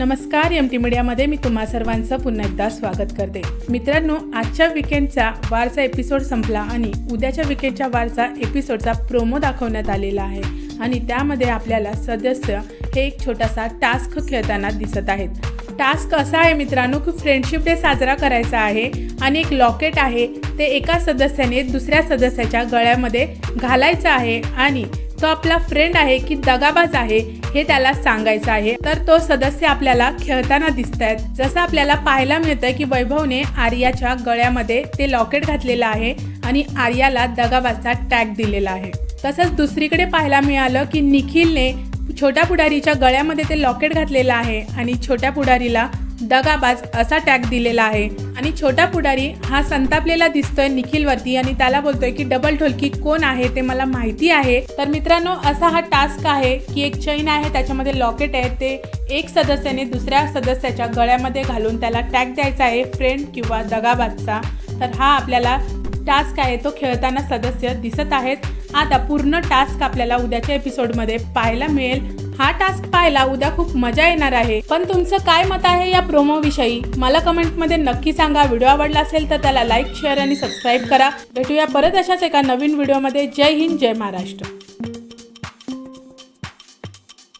नमस्कार M T मीडियामध्ये मी तुम्हा सर्वांचं पुन्हा एकदा स्वागत करते. मित्रांनो आजच्या विकेंडचा वारचा एपिसोड संपला आणि उद्याच्या विकेंडच्या वारचा एपिसोडचा प्रोमो दाखवण्यात आलेला आहे. आणि त्यामध्ये आपल्याला सदस्य हे एक छोटासा टास्क खेळताना दिसत आहेत. टास्क असा आहे मित्रांनो की फ्रेंडशिप डे साजरा करायचा आहे आणि एक लॉकेट आहे ते एका सदस्याने दुसऱ्या सदस्याच्या गळ्यामध्ये घालायचं आहे आणि तो आपला फ्रेंड आहे की दगाबाज आहे हे त्याला सांगायचं आहे. तर तो सदस्य आपल्याला खेळताना दिसत आहेत जसं आपल्याला पाहायला मिळतं की वैभवने आर्याच्या गळ्यामध्ये ते लॉकेट घातलेलं आहे आणि आर्याला दगाबाजचा टॅग दिलेला आहे. तसंच दुसरीकडे पाहायला मिळालं की निखिलने छोट्या पुढारीच्या गळ्यामध्ये ते लॉकेट घातलेलं आहे आणि छोट्या पुढारीला दगाबाज असा टॅग दिलेला आहे. आणि छोटा पुढारी हा संतापलेला दिसतोय निखिलवरती आणि त्याला बोलतोय की डबल ढोलकी कोण आहे ते मला माहिती आहे. तर मित्रांनो असा हा टास्क आहे की एक चैन आहे त्याच्यामध्ये लॉकेट आहे. ते एक सदस्याने दुसऱ्या सदस्याच्या गळ्यामध्ये घालून त्याला टॅग द्यायचा आहे फ्रेंड किंवा दगाबाजचा. तर हा आपल्याला टास्क आहे तो खेळताना सदस्य दिसत आहेत. आता पूर्ण टास्क आपल्याला उद्याच्या एपिसोडमध्ये पाहायला मिळेल. हा टास्क पाहायला उद्या खूप मजा येणार आहे. पण तुमचं काय मत आहे या प्रोमो विषयी? मला कमेंटमध्ये नक्की सांगा. व्हिडिओ आवडला असेल तर त्याला लाईक शेअर आणि सबस्क्राईब करा. भेटूया परत अशाच एका नवीन व्हिडिओमध्ये जय हिंद जय महाराष्ट्र.